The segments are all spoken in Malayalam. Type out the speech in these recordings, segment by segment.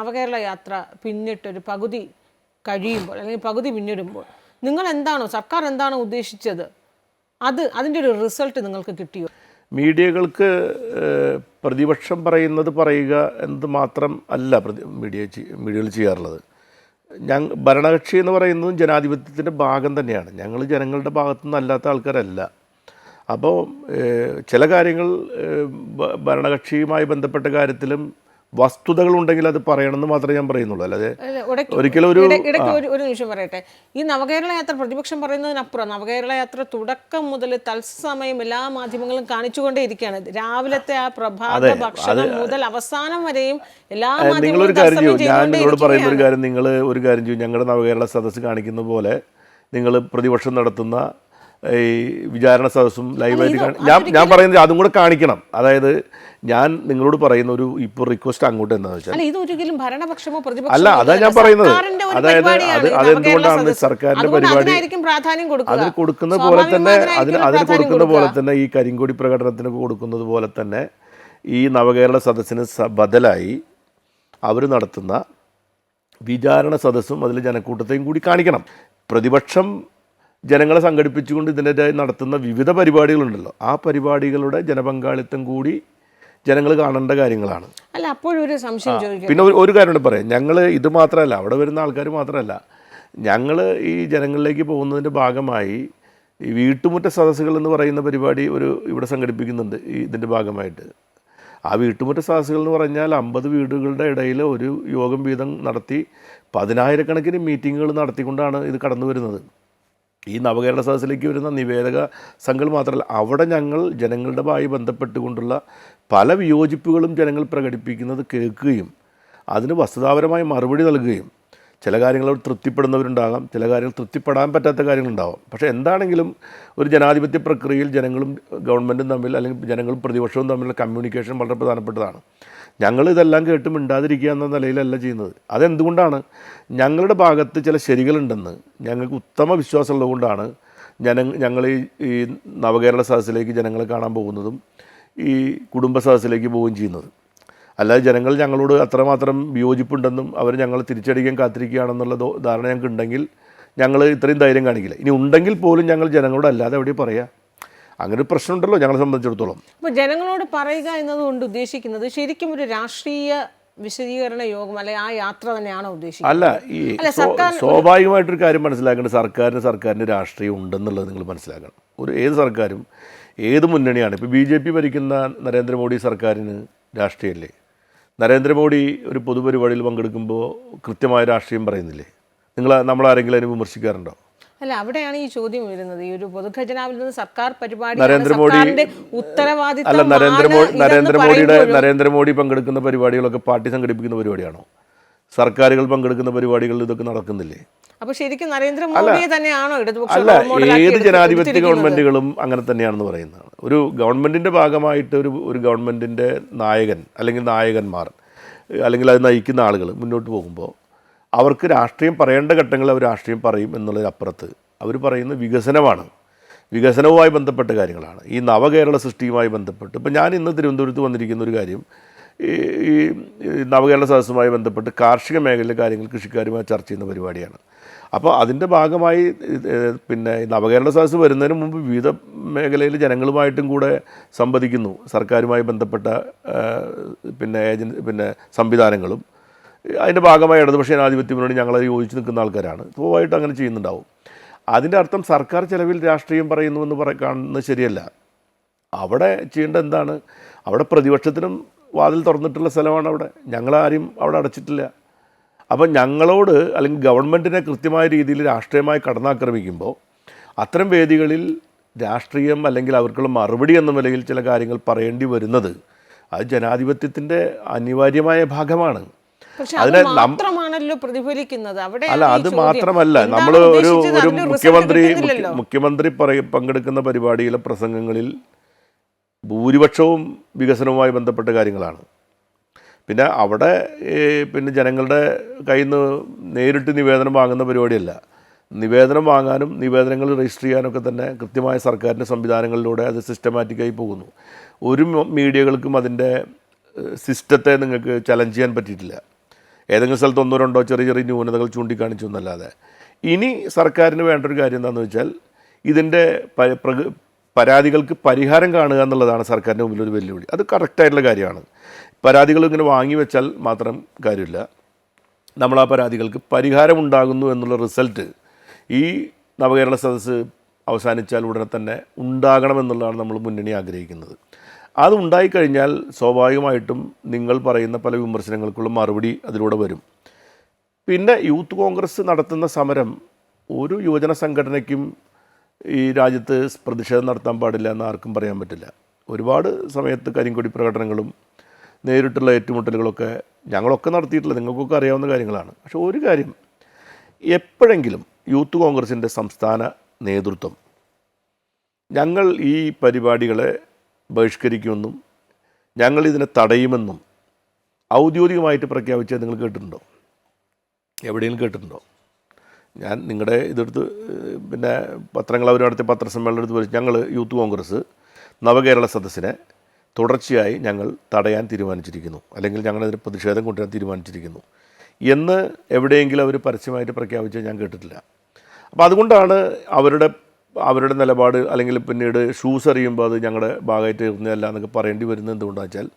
നവകേരള യാത്ര പിന്നിട്ടൊരു പകുതി കഴിയുമ്പോൾ അല്ലെങ്കിൽ പകുതി പിന്നിടുമ്പോൾ നിങ്ങൾ എന്താണോ സർക്കാർ എന്താണോ ഉദ്ദേശിച്ചത് അത് അതിന്റെ ഒരു റിസൾട്ട് നിങ്ങൾക്ക് കിട്ടിയോ? മീഡിയകൾക്ക് പ്രതിപക്ഷം പറയുന്നത് പറയുക എന്നത് മാത്രം അല്ല പ്രതി മീഡിയ മീഡിയകൾ ചെയ്യാറുള്ളത്. ഞങ്ങൾ ഭരണകക്ഷി എന്ന് പറയുന്നതും ജനാധിപത്യത്തിന്റെ ഭാഗം തന്നെയാണ്. ഞങ്ങൾ ജനങ്ങളുടെ ഭാഗത്തു നിന്നല്ലാത്ത ആൾക്കാരല്ല. അപ്പോൾ ചില കാര്യങ്ങൾ ഭരണകക്ഷിയുമായി ബന്ധപ്പെട്ട കാര്യത്തിലും വസ്തുതകളുണ്ടെങ്കിൽ അത് പറയണമെന്ന് മാത്രമേ ഞാൻ പറയുന്നുള്ളൂ. അല്ലാതെ അല്ല, ഒരിക്കലും ഒരു ഒരു നിമിഷം പറയട്ടെ. ഈ നവകേരള യാത്ര പ്രതിപക്ഷം പറയുന്നതിനപ്പുറം നവകേരള യാത്ര തുടക്കം മുതൽ തത്സമയം എല്ലാ മാധ്യമങ്ങളും കാണിച്ചുകൊണ്ടേ ഇരിക്കുകയാണ്. രാവിലത്തെ ആ പ്രഭാത ഭക്ഷണം മുതൽ അവസാനം വരെയും എല്ലാ നിങ്ങളൊരു കാര്യം ചെയ്യും. ഞാൻ നിങ്ങളോട് പറയുന്ന ഒരു കാര്യം നിങ്ങൾ ഒരു കാര്യം ചെയ്യും. ഞങ്ങളുടെ നവകേരള സദസ്സ് കാണിക്കുന്ന പോലെ നിങ്ങൾ പ്രതിപക്ഷം നടത്തുന്ന ഈ വിചാരണ സദസ്സും ലൈവായിട്ട് ഞാൻ ഞാൻ പറയുന്നത് അതും കൂടെ കാണിക്കണം. അതായത് ഞാൻ നിങ്ങളോട് പറയുന്ന ഒരു ഇപ്പോൾ റിക്വസ്റ്റ് അങ്ങോട്ട് എന്താണെന്ന് വെച്ചാൽ അല്ല അതാ ഞാൻ പറയുന്നത്. അതായത് അത് അതെന്തുകൊണ്ടാണ്. സർക്കാരിന്റെ പരിപാടി അതിന് കൊടുക്കുന്ന പോലെ തന്നെ അതിന് അതിന് കൊടുക്കുന്ന പോലെ തന്നെ ഈ കരിങ്കൊടി പ്രകടനത്തിന് കൊടുക്കുന്നത് പോലെ തന്നെ ഈ നവകേരള സദസ്സിന് ബദലായി അവർ നടത്തുന്ന വിചാരണ സദസ്സും അതിൽ ജനക്കൂട്ടത്തെയും കൂടി കാണിക്കണം. പ്രതിപക്ഷം ജനങ്ങളെ സംഘടിപ്പിച്ചുകൊണ്ട് ഇതിന്റെ നടത്തുന്ന വിവിധ പരിപാടികളുണ്ടല്ലോ. ആ പരിപാടികളുടെ ജനപങ്കാളിത്തം കൂടി ജനങ്ങൾ കാണേണ്ട കാര്യങ്ങളാണ്. അല്ല അപ്പോഴൊരു സംശയം പിന്നെ ഒരു- കാര്യം കൂടി പറയാം. ഞങ്ങൾ ഇത് മാത്രമല്ല അവിടെ വരുന്ന ആൾക്കാർ മാത്രമല്ല ഞങ്ങൾ ഈ ജനങ്ങളിലേക്ക് പോകുന്നതിന്റെ ഭാഗമായി ഈ വീട്ടുമുറ്റ സദസ്സുകൾ എന്ന് പറയുന്ന പരിപാടി ഒരു ഇവിടെ സംഘടിപ്പിക്കുന്നുണ്ട് ഈ ഇതിന്റെ ഭാഗമായിട്ട്. ആ വീട്ടുമുറ്റ സദസ്സുകൾ എന്ന് പറഞ്ഞാൽ അമ്പത് വീടുകളുടെ ഇടയിൽ ഒരു യോഗം വീതം നടത്തി പതിനായിരക്കണക്കിന് മീറ്റിങ്ങുകൾ നടത്തിക്കൊണ്ടാണ് ഇത് കടന്നു വരുന്നത് ഈ നവകേരള സദസ്സിലേക്ക് വരുന്ന നിവേദക സംഘങ്ങൾ മാത്രമല്ല അവിടെ ഞങ്ങൾ ജനങ്ങളുടെമായി ബന്ധപ്പെട്ടുകൊണ്ടുള്ള പല വിയോജിപ്പുകളും ജനങ്ങൾ പ്രകടിപ്പിക്കുന്നത് കേൾക്കുകയും അതിന് വസ്തുതാപരമായ മറുപടി നൽകുകയും ചില കാര്യങ്ങൾ കാര്യങ്ങളോട് തൃപ്തിപ്പെടുന്നവരുണ്ടാകാം ചില കാര്യങ്ങൾ തൃപ്തിപ്പെടാൻ പറ്റാത്ത കാര്യങ്ങളുണ്ടാകാം. പക്ഷേ എന്താണെങ്കിലും ഒരു ജനാധിപത്യ പ്രക്രിയയിൽ ജനങ്ങളും ഗവൺമെന്റും തമ്മിൽ അല്ലെങ്കിൽ ജനങ്ങളും പ്രതിപക്ഷവും തമ്മിലുള്ള കമ്മ്യൂണിക്കേഷൻ വളരെ പ്രധാനപ്പെട്ടതാണ്. ഞങ്ങൾ ഇതെല്ലാം കേട്ട് മിണ്ടാതിരിക്കുക എന്ന നിലയിലല്ല ചെയ്യുന്നത്. അതെന്തുകൊണ്ടാണ്? ഞങ്ങളുടെ ഭാഗത്ത് ചില ശരികളുണ്ടെന്ന് ഞങ്ങൾക്ക് ഉത്തമ വിശ്വാസമുള്ളതുകൊണ്ടാണ് ജന ഞങ്ങൾ ഈ നവകേരള സദസ്സിലേക്ക് ജനങ്ങളെ കാണാൻ പോകുന്നതും ഈ കുടുംബ സദസ്സിലേക്ക് പോവുകയും ചെയ്യുന്നത്. അല്ലാതെ ജനങ്ങൾ ഞങ്ങളോട് അത്രമാത്രം വിയോജിപ്പുണ്ടെന്നും അവർ ഞങ്ങളെ തിരിച്ചടിക്കാൻ കാത്തിരിക്കുകയാണെന്നുള്ള ധാരണ ഞങ്ങൾക്ക് ഉണ്ടെങ്കിൽ ഞങ്ങൾ ഇത്രയും ധൈര്യം കാണിക്കില്ല. ഇനി ഉണ്ടെങ്കിൽ പോലും ഞങ്ങൾ ജനങ്ങളോട് അല്ലാതെ എവിടെ പറയാ. അങ്ങനെ ഒരു പ്രശ്നമുണ്ടല്ലോ ഞങ്ങളെ സംബന്ധിച്ചിടത്തോളം. അപ്പോൾ ജനങ്ങളോട് പറയുക എന്നതുകൊണ്ട് ഉദ്ദേശിക്കുന്നത് ശരിക്കും ഒരു രാഷ്ട്രീയ വിശദീകരണ യോഗം അല്ലെ ആ യാത്ര തന്നെയാണോ ഉദ്ദേശിക്കുന്നത്? അല്ല ഈ സ്വാഭാവികമായിട്ടൊരു കാര്യം മനസ്സിലാക്കേണ്ടത് സർക്കാരിന് സർക്കാരിന്റെ രാഷ്ട്രീയം ഉണ്ടെന്നുള്ളത് നിങ്ങൾ മനസ്സിലാക്കണം. ഒരു ഏത് സർക്കാരും ഏത് മുന്നണിയാണ്? ഇപ്പോൾ ബി ജെ പി ഭരിക്കുന്ന നരേന്ദ്രമോദി സർക്കാരിന് രാഷ്ട്രീയമല്ലേ? നരേന്ദ്രമോദി ഒരു പൊതുപരിപാടിയിൽ പങ്കെടുക്കുമ്പോൾ കൃത്യമായ രാഷ്ട്രീയം പറയുന്നില്ലേ? നിങ്ങൾ നമ്മളാരെങ്കിലും അതിനെ വിമർശിക്കാറുണ്ടോ? അല്ല അവിടെയാണ് ഈ ചോദ്യം വരുന്നത്. ഈ ഒരു പൊതുഖജനാവിൽ നിന്ന് സർക്കാർ പരിപാടി നരേന്ദ്രമോദി ഉത്തരവാദിത്തം നരേന്ദ്രമോദി നരേന്ദ്രമോദിയുടെ നരേന്ദ്രമോദി പങ്കെടുക്കുന്ന പരിപാടികളൊക്കെ പാർട്ടി സംഘടിപ്പിക്കുന്ന പരിപാടിയാണോ? സർക്കാരുകൾ പങ്കെടുക്കുന്ന പരിപാടികളിൽ ഇതൊക്കെ നടക്കുന്നില്ലേ? അപ്പൊ ശരിക്കും നരേന്ദ്രമോദിയെ തന്നെയാണോ ഇടതുപക്ഷ അല്ല ഏത് ജനാധിപത്യ ഗവൺമെന്റുകളും അങ്ങനെ തന്നെയാണെന്ന് പറയുന്നതാണ്. ഒരു ഗവൺമെന്റിന്റെ ഭാഗമായിട്ട് ഒരു ഒരു ഗവൺമെന്റിന്റെ നായകൻ അല്ലെങ്കിൽ നായകന്മാർ അല്ലെങ്കിൽ അത് നയിക്കുന്ന ആളുകൾ മുന്നോട്ട് പോകുമ്പോൾ അവർക്ക് രാഷ്ട്രീയം പറയേണ്ട ഘട്ടങ്ങളിൽ അവർ രാഷ്ട്രീയം പറയും എന്നുള്ളതിനപ്പുറത്ത് അവർ പറയുന്ന വികസനമാണ്. വികസനവുമായി ബന്ധപ്പെട്ട കാര്യങ്ങളാണ്. ഈ നവകേരള സൃഷ്ടിയുമായി ബന്ധപ്പെട്ട് ഇപ്പം ഞാൻ ഇന്ന് തിരുവനന്തപുരത്ത് വന്നിരിക്കുന്ന ഒരു കാര്യം ഈ നവകേരള സദസ്സുമായി ബന്ധപ്പെട്ട് കാർഷിക മേഖലയിലെ കാര്യങ്ങൾ കൃഷിക്കാരുമായി ചർച്ച ചെയ്യുന്ന പരിപാടിയാണ്. അപ്പോൾ അതിന്റെ ഭാഗമായി പിന്നെ നവകേരള സദസ്സ് വരുന്നതിന് മുമ്പ് വിവിധ മേഖലയിൽ ജനങ്ങളുമായിട്ടും കൂടെ സംവദിക്കുന്നു. സർക്കാരുമായി ബന്ധപ്പെട്ട പിന്നെ ഏജൻ പിന്നെ സംവിധാനങ്ങളും. അതിന്റെ ഭാഗമായി ഇടതുപക്ഷ ജനാധിപത്യ മുന്നണി ഞങ്ങളത് യോജിച്ച് നിൽക്കുന്ന ആൾക്കാരാണ്. സ്വഭാവമായിട്ട് അങ്ങനെ ചെയ്യുന്നുണ്ടാവും. അതിന്റെ അർത്ഥം സർക്കാർ ചെലവിൽ രാഷ്ട്രീയം പറയുന്നുവെന്ന് പറ കാണുന്നത് ശരിയല്ല. അവിടെ ചെയ്യേണ്ട എന്താണ്? അവിടെ പ്രതിപക്ഷത്തിനും വാതിൽ തുറന്നിട്ടുള്ള സ്ഥലമാണ് അവിടെ. ഞങ്ങളാരും അവിടെ അടച്ചിട്ടില്ല. അപ്പം ഞങ്ങളോട് അല്ലെങ്കിൽ ഗവൺമെന്റിനെ കൃത്യമായ രീതിയിൽ രാഷ്ട്രീയമായി കടന്നാക്രമിക്കുമ്പോൾ അത്തരം വേദികളിൽ രാഷ്ട്രീയം അല്ലെങ്കിൽ അവർക്കുള്ള മറുപടി എന്ന നിലയിൽ ചില കാര്യങ്ങൾ പറയേണ്ടി വരുന്നത് അത് ജനാധിപത്യത്തിന്റെ അനിവാര്യമായ ഭാഗമാണ്. അതിനെ മാത്രമാണല്ലോ പ്രതിഫലിക്കുന്നത്. അവിടെ അല്ല അത് മാത്രമല്ല നമ്മൾ ഒരു ഒരു മുഖ്യമന്ത്രി മുഖ്യമന്ത്രി പറയ പങ്കെടുക്കുന്ന പരിപാടിയിലെ പ്രസംഗങ്ങളിൽ ഭൂരിപക്ഷവും വികസനവുമായി ബന്ധപ്പെട്ട കാര്യങ്ങളാണ്. പിന്നെ അവിടെ പിന്നെ ജനങ്ങളുടെ കയ്യിൽ നിന്ന് നേരിട്ട് നിവേദനം വാങ്ങുന്ന പരിപാടിയല്ല. നിവേദനം വാങ്ങാനും നിവേദനങ്ങൾ രജിസ്റ്റർ ചെയ്യാനൊക്കെ തന്നെ കൃത്യമായ സർക്കാരിന്റെ സംവിധാനങ്ങളിലൂടെ അത് സിസ്റ്റമാറ്റിക്കായി പോകുന്നു. ഒരു മീഡിയകൾക്കും അതിന്റെ സിസ്റ്റത്തെ നിങ്ങൾക്ക് ചലഞ്ച് ചെയ്യാൻ പറ്റിയിട്ടില്ല. ഏതെങ്കിലും സ്ഥലത്ത് ഒന്നോ രണ്ടോ ചെറിയ ചെറിയ ന്യൂനതകൾ ചൂണ്ടിക്കാണിച്ചു എന്നല്ലാതെ. ഇനി സർക്കാരിന് വേണ്ട ഒരു കാര്യം എന്താണെന്ന് വെച്ചാൽ ഇതിന്റെ പരാതികൾക്ക് പരിഹാരം കാണുക എന്നുള്ളതാണ് സർക്കാരിന്റെ മുമ്പിൽ ഒരു വെല്ലുവിളി. അത് കറക്റ്റായിട്ടുള്ള കാര്യമാണ്. പരാതികൾ ഇങ്ങനെ വാങ്ങി വെച്ചാൽ മാത്രം കാര്യമില്ല. നമ്മൾ ആ പരാതികൾക്ക് പരിഹാരം ഉണ്ടാകുന്നു എന്നുള്ള റിസൾട്ട് ഈ നവകേരള സദസ്സ് അവസാനിച്ചാൽ ഉടനെ തന്നെ ഉണ്ടാകണമെന്നുള്ളതാണ് നമ്മൾ മുന്നണി ആഗ്രഹിക്കുന്നത്. അത് ഉണ്ടായിക്കഴിഞ്ഞാൽ സ്വാഭാവികമായിട്ടും നിങ്ങൾ പറയുന്ന പല വിമർശനങ്ങൾക്കുള്ള മറുപടി അതിലൂടെ വരും. പിന്നെ യൂത്ത് കോൺഗ്രസ് നടത്തുന്ന സമരം ഒരു യുവജന സംഘടനയ്ക്കും ഈ രാജ്യത്ത് പ്രതിഷേധം നടത്താൻ പാടില്ല എന്ന് ആർക്കും പറയാൻ പറ്റില്ല. ഒരുപാട് സമയത്ത് കരിങ്കൊടി പ്രകടനങ്ങളും നേരിട്ടുള്ള ഏറ്റുമുട്ടലുകളൊക്കെ ഞങ്ങളൊക്കെ നടത്തിയിട്ടില്ല. നിങ്ങൾക്കൊക്കെ അറിയാവുന്ന കാര്യങ്ങളാണ്. പക്ഷെ ഒരു കാര്യം എപ്പോഴെങ്കിലും യൂത്ത് കോൺഗ്രസിന്റെ സംസ്ഥാന നേതൃത്വം ഞങ്ങൾ ഈ പരിപാടികളെ ബഹിഷ്കരിക്കുമെന്നും ഞങ്ങൾ ഇതിനെ തടയുമെന്നും ഔദ്യോഗികമായിട്ട് പ്രഖ്യാപിച്ചത് നിങ്ങൾ കേട്ടിട്ടുണ്ടോ? എവിടെയെങ്കിലും കേട്ടിട്ടുണ്ടോ? ഞാൻ നിങ്ങളുടെ ഇതെടുത്ത് പിന്നെ പത്രങ്ങൾ അവർ നടത്തിയ പത്രസമ്മേളനം എടുത്ത് ഞങ്ങൾ യൂത്ത് കോൺഗ്രസ് നവകേരള സദസ്സിനെ തുടർച്ചയായി ഞങ്ങൾ തടയാൻ തീരുമാനിച്ചിരിക്കുന്നു. അല്ലെങ്കിൽ ഞങ്ങളതിന് പ്രതിഷേധം കൊണ്ടുവരാൻ തീരുമാനിച്ചിരിക്കുന്നു. എന്ന് എവിടെയെങ്കിലും അവർ പരസ്യമായിട്ട് പ്രഖ്യാപിച്ചത് ഞാൻ കേട്ടിട്ടില്ല. അപ്പോൾ അതുകൊണ്ടാണ് അവരുടെ അവരുടെ നിലപാട് അല്ലെങ്കിൽ പിന്നീട് ഷൂസ് എറിയുമ്പോൾ അത് ഞങ്ങളുടെ ഭാഗമായിട്ട് ഇരുന്നതല്ല എന്നൊക്കെ പറയേണ്ടി വരുന്നത് എന്തുകൊണ്ടാണ് വെച്ചാൽ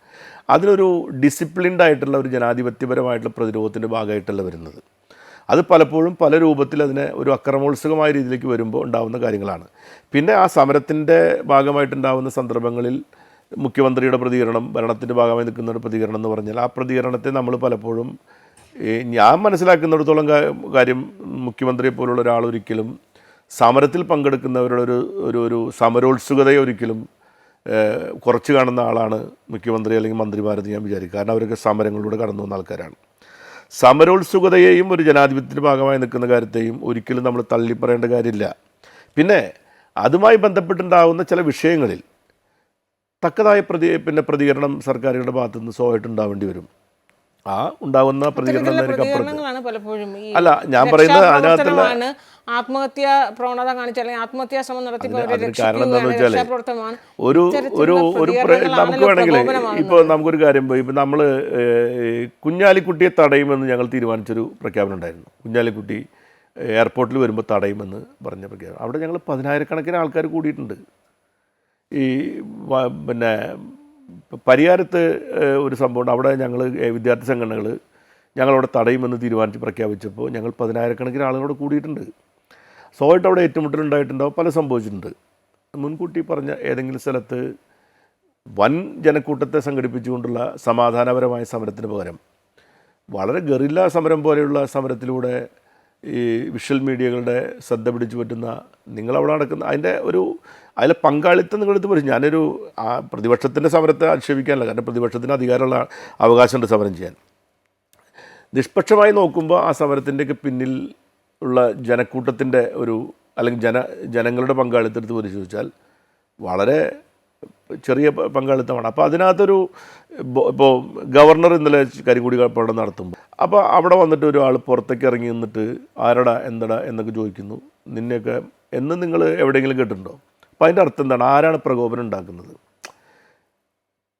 അതിനൊരു ഡിസിപ്ലിൻഡ് ആയിട്ടുള്ള ഒരു ജനാധിപത്യപരമായിട്ടുള്ള പ്രതിരോധത്തിന്റെ ഭാഗമായിട്ടല്ല വരുന്നത്. അത് പലപ്പോഴും പല രൂപത്തിൽ അതിനെ ഒരു അക്രമോത്സുകമായ രീതിയിലേക്ക് വരുമ്പോൾ ഉണ്ടാകുന്ന കാര്യങ്ങളാണ്. പിന്നെ ആ സമരത്തിന്റെ ഭാഗമായിട്ടുണ്ടാകുന്ന സന്ദർഭങ്ങളിൽ മുഖ്യമന്ത്രിയുടെ പ്രതികരണം ഭരണത്തിന്റെ ഭാഗമായി നിൽക്കുന്ന പ്രതികരണം എന്ന് പറഞ്ഞാൽ ആ പ്രതികരണത്തെ നമ്മൾ പലപ്പോഴും ഞാൻ മനസ്സിലാക്കുന്നിടത്തോളം കാര്യം മുഖ്യമന്ത്രിയെ പോലുള്ള ഒരാൾ ഒരിക്കലും സമരത്തിൽ പങ്കെടുക്കുന്നവരുടെ ഒരു ഒരു ഒരു സമരോത്സുകതയെ ഒരിക്കലും കുറച്ച് കാണുന്ന ആളാണ് മുഖ്യമന്ത്രി അല്ലെങ്കിൽ മന്ത്രിമാരെന്ന് ഞാൻ വിചാരിക്കും. കാരണം അവരൊക്കെ സമരങ്ങളിലൂടെ കടന്നു വന്ന ആൾക്കാരാണ്. സമരോത്സുകതയെയും ഒരു ജനാധിപത്യത്തിന്റെ ഭാഗമായി നിൽക്കുന്ന കാര്യത്തെയും ഒരിക്കലും നമ്മൾ തള്ളിപ്പറയേണ്ട കാര്യമില്ല. പിന്നെ അതുമായി ബന്ധപ്പെട്ടുണ്ടാകുന്ന ചില വിഷയങ്ങളിൽ തക്കതായ പ്രതി പിന്നെ പ്രതികരണം സർക്കാരുകളുടെ ഭാഗത്തു നിന്ന് സ്വാഭാവികമായിട്ട് ഉണ്ടാവേണ്ടി വരും. ആ ഉണ്ടാകുന്ന പ്രതികരണം അല്ല, ഞാൻ പറയുന്നത് അതിനകത്തുള്ള- ആത്മഹത്യ പ്രവണത കാണിച്ച അല്ലെങ്കിൽ ആത്മഹത്യാ ശ്രമം നടത്തിയപ്പോൾ ഒരു ഒരു ഒരു നമുക്ക് വേണമെങ്കിൽ പ്രകോപനമാകുന്നത്. ഇപ്പോൾ നമുക്കൊരു കാര്യം ഇപ്പൊ നമ്മൾ നമ്മൾ കുഞ്ഞാലിക്കുട്ടിയെ തടയുമെന്ന് ഞങ്ങൾ തീരുമാനിച്ചൊരു പ്രഖ്യാപനം ഉണ്ടായിരുന്നു. കുഞ്ഞാലിക്കുട്ടി എയർപോർട്ടിൽ വരുമ്പോൾ തടയുമെന്ന് പറഞ്ഞ പ്രഖ്യാപനം. അവിടെ ഞങ്ങൾ പതിനായിരക്കണക്കിന് ആൾക്കാർ കൂടിയിട്ടുണ്ട്. ഈ പിന്നെ പരിഹാരത്ത് ഒരു ഒരു സംഭവമുണ്ട് അവിടെ ഞങ്ങൾ വിദ്യാർത്ഥി സംഘടനകൾ ഞങ്ങളവിടെ തടയുമെന്ന് തീരുമാനിച്ച് പ്രഖ്യാപിച്ചപ്പോൾ ഞങ്ങൾ പതിനായിരക്കണക്കിന് ആളുകളോട് കൂടിയിട്ടുണ്ട്. സ്വാഭാവികമായിട്ട് അവിടെ ഏറ്റുമുട്ടലുണ്ടായിട്ടുണ്ടാവും പല സംഭവിച്ചിട്ടുണ്ട്. മുൻകൂട്ടി പറഞ്ഞ ഏതെങ്കിലും സ്ഥലത്ത് വൻ ജനക്കൂട്ടത്തെ സംഘടിപ്പിച്ചുകൊണ്ടുള്ള സമാധാനപരമായ സമരത്തിന് പകരം വളരെ ഗറില്ല സമരം പോലെയുള്ള സമരത്തിലൂടെ ഈ വിഷ്വൽ മീഡിയകളുടെ ശ്രദ്ധ പിടിച്ചു പറ്റുന്ന നിങ്ങളവിടെ നടക്കുന്ന അതിന്റെ ഒരു അതിലെ പങ്കാളിത്തം നിങ്ങളെടുത്ത് പറയും ഞാനൊരു ആ പ്രതിപക്ഷത്തിന്റെ സമരത്തെ ആക്ഷേപിക്കാനല്ല കാരണം പ്രതിപക്ഷത്തിന് അധികാരമുള്ള അവകാശമുണ്ട് സമരം ചെയ്യാൻ. നിഷ്പക്ഷമായി നോക്കുമ്പോൾ ആ സമരത്തിന്റെയൊക്കെ പിന്നിൽ ഉള്ള ജനക്കൂട്ടത്തിന്റെ ഒരു അല്ലെങ്കിൽ ജന ജനങ്ങളുടെ പങ്കാളിത്തത്തിൽ പരിശോധിച്ചാൽ വളരെ ചെറിയ പങ്കാളിത്തമാണ്. അപ്പോൾ അതിനകത്തൊരു ഇപ്പോൾ ഗവർണർ ഇന്നലെ കരിങ്കുടി പഠനം നടത്തുമ്പോൾ അപ്പോൾ അവിടെ വന്നിട്ട് ഒരാൾ പുറത്തേക്ക് ഇറങ്ങി നിന്നിട്ട് ആരടാ എന്തടാ എന്നൊക്കെ ചോദിക്കുന്നു. നിന്നെയൊക്കെ എന്ന് നിങ്ങൾ എവിടെയെങ്കിലും കേട്ടിട്ടുണ്ടോ? അപ്പോൾ അതിന്റെ അർത്ഥം എന്താണ്? ആരാണ് പ്രകോപനം ഉണ്ടാക്കുന്നത്?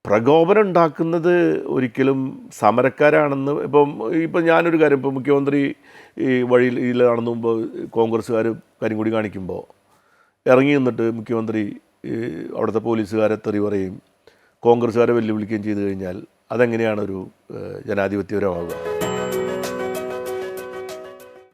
പ്രകോപനം ഉണ്ടാക്കുന്നത് ഒരിക്കലും സമരക്കാരാണെന്ന് ഇപ്പം ഇപ്പം ഞാനൊരു കാര്യം ഇപ്പോൾ മുഖ്യമന്ത്രി ഈ വഴിയിൽ നടന്നു മുമ്പ് കോൺഗ്രസ്സുകാർ കരിങ്കുടി കാണിക്കുമ്പോൾ ഇറങ്ങി നിന്നിട്ട് മുഖ്യമന്ത്രി അവിടുത്തെ പോലീസുകാരെ തെറി പറയും കോൺഗ്രസ്സുകാരെ വെല്ലുവിളിക്കുകയും ചെയ്തു കഴിഞ്ഞാൽ അതെങ്ങനെയാണ് ഒരു ജനാധിപത്യപരമാകുക